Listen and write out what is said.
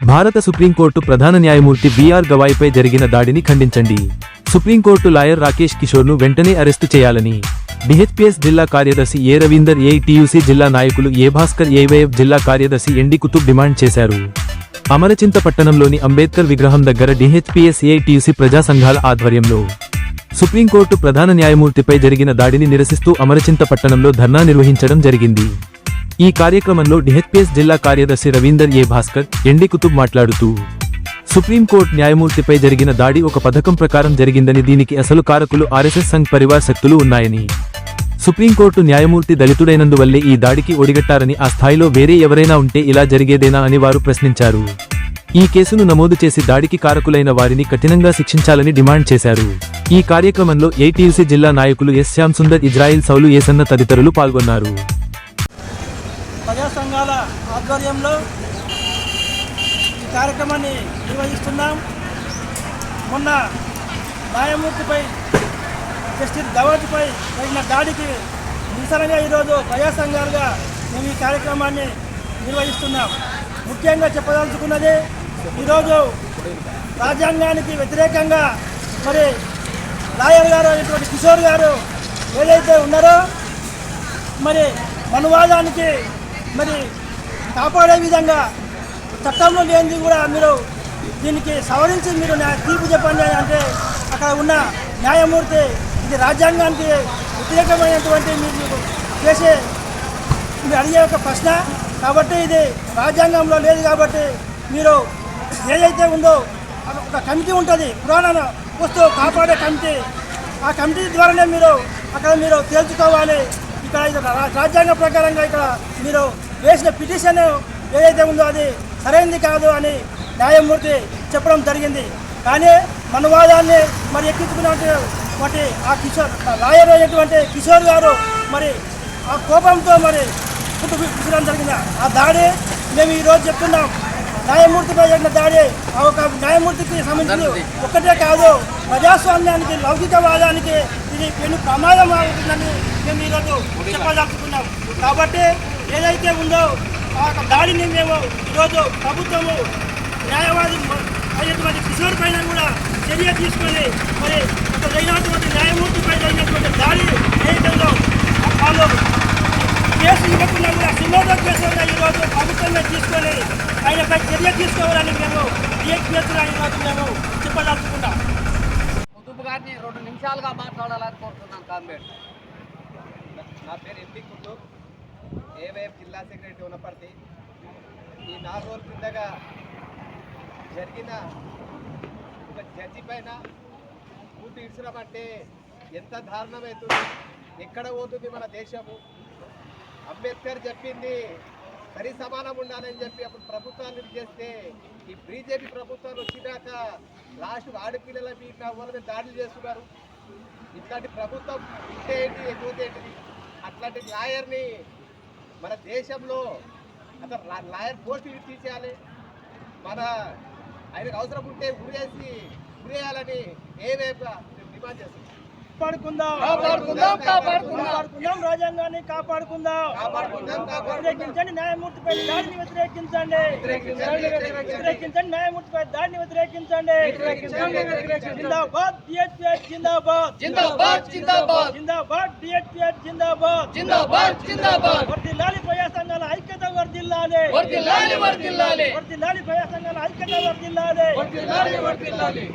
భారత సుప్రీంకోర్టు ప్రధాన న్యాయమూర్తి బీఆర్ గవాయిపై జరిగిన దాడిని ఖండించండి. సుప్రీంకోర్టు లాయర్ రాకేష్ కిషోర్ను వెంటనే అరెస్టు చేయాలని. డిహెచ్పిఎస్ జిల్లా కార్యదర్శి ఏ రవీందర్ ఏఐటియుసి జిల్లా నాయకులు ఏ భాస్కర్ ఏవైఎఫ్ జిల్లా కార్యదర్శి ఎండి కుతుబ్ డిమాండ్ చేశారు. అమరచింతపట్టణంలోని అంబేద్కర్ విగ్రహం దగ్గర డిహెచ్పిఎస్ ఏఐటియుసి ప్రజా సంఘాల ఆధ్వర్యంలో సుప్రీంకోర్టు ప్రధాన న్యాయమూర్తిపై జరిగిన దాడిని నిరసిస్తూ అమరచింతపట్టణంలో ధర్నా నిర్వహించడం జరిగింది. ఈ కార్యక్రమంలో డిహెచ్పిఎస్ జిల్లా కార్యదర్శి రవీందర్ ఏ భాస్కర్ ఎండి కుతుబ్ మాట్లాడుతూ సుప్రీంకోర్టు న్యాయమూర్తిపై జరిగిన దాడి ఒక పథకం ప్రకారం జరిగిందని దీనికి అసలు కారకులు ఆర్ఎస్ఎస్ సంఘ్ పరివార్ శక్తులు ఉన్నాయని. సుప్రీంకోర్టు న్యాయమూర్తి దళితుడైనందువల్లే ఈ దాడికి ఒడిగట్టారని ఆ స్థాయిలో వేరే ఎవరైనా ఉంటే ఇలా జరిగేదేనా అని వారు ప్రశ్నించారు. ఈ కేసును నమోదు చేసి దాడికి కారకులైన వారిని కఠినంగా శిక్షించాలని డిమాండ్ చేశారు. ఈ కార్యక్రమంలో ఏటీయూసీ జిల్లా నాయకులు S Shyam Sundar Israel Saul Esanna తదితరులు పాల్గొన్నారు. ప్రజా సంఘాల ఆధ్వర్యంలో కార్యక్రమాన్ని నిర్వహిస్తున్నాం. మొన్న న్యాయమూర్తిపై జస్టిస్ గవాజ్పై జరిగిన దాడికి నిరసనగా ఈరోజు ప్రజాసంఘాలుగా మేము ఈ కార్యక్రమాన్ని నిర్వహిస్తున్నాం. ముఖ్యంగా చెప్పదలుచుకున్నది ఈరోజు రాజ్యాంగానికి వ్యతిరేకంగా మరి లాయర్ గారు అయినటువంటి కిషోర్ గారు ఏదైతే ఉన్నారో మరి మనువాదానికి మరి కాపాడే విధంగా చట్టంలో లేనిది కూడా మీరు దీనికి సవరించి మీరు న్యాయ- తీర్పు చెప్పండి అని అంటే అక్కడ ఉన్న న్యాయమూర్తి ఇది రాజ్యాంగానికి వ్యతిరేకమైనటువంటి మీరు చేసే మీరు అడిగే ఒక ప్రశ్న. కాబట్టి ఇది రాజ్యాంగంలో లేదు కాబట్టి మీరు ఏదైతే ఉందో ఒక కమిటీ ఉంటుంది పురాణ వస్తువు కాపాడే కమిటీ. ఆ కమిటీ ద్వారానే మీరు అక్కడ మీరు తేల్చుకోవాలి. ఇక్కడ ఇది రాజ్యాంగ ప్రకారంగా ఇక్కడ మీరు వేసిన పిటిషన్ ఏదైతే ఉందో అది సరైనది కాదు అని న్యాయమూర్తి చెప్పడం జరిగింది. కానీ మనవాదాన్ని మరి ఎక్కించుకున్నటువంటి ఆ కిషోర్ లాయర్ అయినటువంటి కిషోర్ గారు మరి ఆ కోపంతో మరి పుట్టు విసరడం జరిగింది. ఆ దాడి మేము ఈరోజు చెప్తున్నాం. న్యాయమూర్తిపై జరిగిన దాడి ఆ ఒక న్యాయమూర్తికి సంబంధించి ఒక్కటే కాదు ప్రజాస్వామ్యానికి లౌకికవాదానికి ఇది పెను ప్రమాదం అవుతుందని మేము ఈరోజు చెప్పదలుచుకున్నాం. కాబట్టి ఏదైతే ఉందో ఆ యొక్క దాడిని మేము ఈరోజు ప్రభుత్వము న్యాయవాది అయినటువంటి కిషోర్ పైన కూడా చర్య తీసుకొని మరి ఒక జరిగినటువంటి న్యాయమూర్తిపై జరిగినటువంటి దాడి ఏదైతే వాళ్ళు కేసు ఇవ్వకుండా కూడా సుమోటో కేసుగా ఈరోజు ప్రభుత్వమే తీసుకొని ఆయనపై చర్య తీసుకోవాలని మేము డిఎస్పీఎస్గా ఈరోజు మేము రెండు నిమిషాలుగా మాట్లాడాలని కోరుతున్నాం కామ్రేడ్. నా పేరు ఎంపీ కుతుబ్ ఏవైఎఫ్ జిల్లా సెక్రటరీ ఉన్నప్పటికీ ఈ నాలుగు రోజుల కిందగా జరిగిన ఒక జడ్జి పైన పూర్తి ఇడ్చడం అంటే ఎంత దారుణమవుతుంది ఎక్కడ పోతుంది మన దేశము? అంబేద్కర్ చెప్పింది సరి సమానం ఉండాలని చెప్పి అప్పుడు ప్రభుత్వాన్ని చేస్తే ఈ బీజేపీ ప్రభుత్వాలు వచ్చినాక లాస్ట్ ఆడపిల్లల మీద దాడులు చేస్తున్నారు. ఇట్లాంటి ప్రభుత్వం ఉంటే ఏంటి పోతే ఏంటిది? అట్లాంటి లాయర్ని మన దేశంలో అసలు లాయర్ పోస్ట్ తీసేయాలి. మన ఆయనకు అవసరం ఉంటే ఉరేసి ఉరేయాలని ఏవేపుగా డిమాండ్ చేస్తుంది కాపాడుకుందాం. కాపాడుకుందాం, కాపాడుకుందాం. రాజ్యాంగాన్ని కాపాడుకుందాం. వ్యతిరేకించండి న్యాయమూర్తిపై దాడిని వ్యతిరేకించండి. వ్యతిరేకించండి న్యాయమూర్తిపై దాడిని వ్యతిరేకించండి. జిందాబాద్ డిఎస్పీఎస్ జిందాబాద్. జిందాబాద్ జిందాబాద్. జిందాబాద్ డిఎస్పీఎస్ జిందాబాద్. జిందాబాద్ జిందాబాద్. వర్దిల్లాలి ప్రజా సంఘాల ఐక్యత వర్దిల్లాలి. వర్దిల్లాలి వర్దిల్లాలి. వర్దిల్లాలి ప్రజా సంఘాల ఐక్యత వర్దిల్లాలి. వర్దిల్లాలి వర్దిల్లాలి.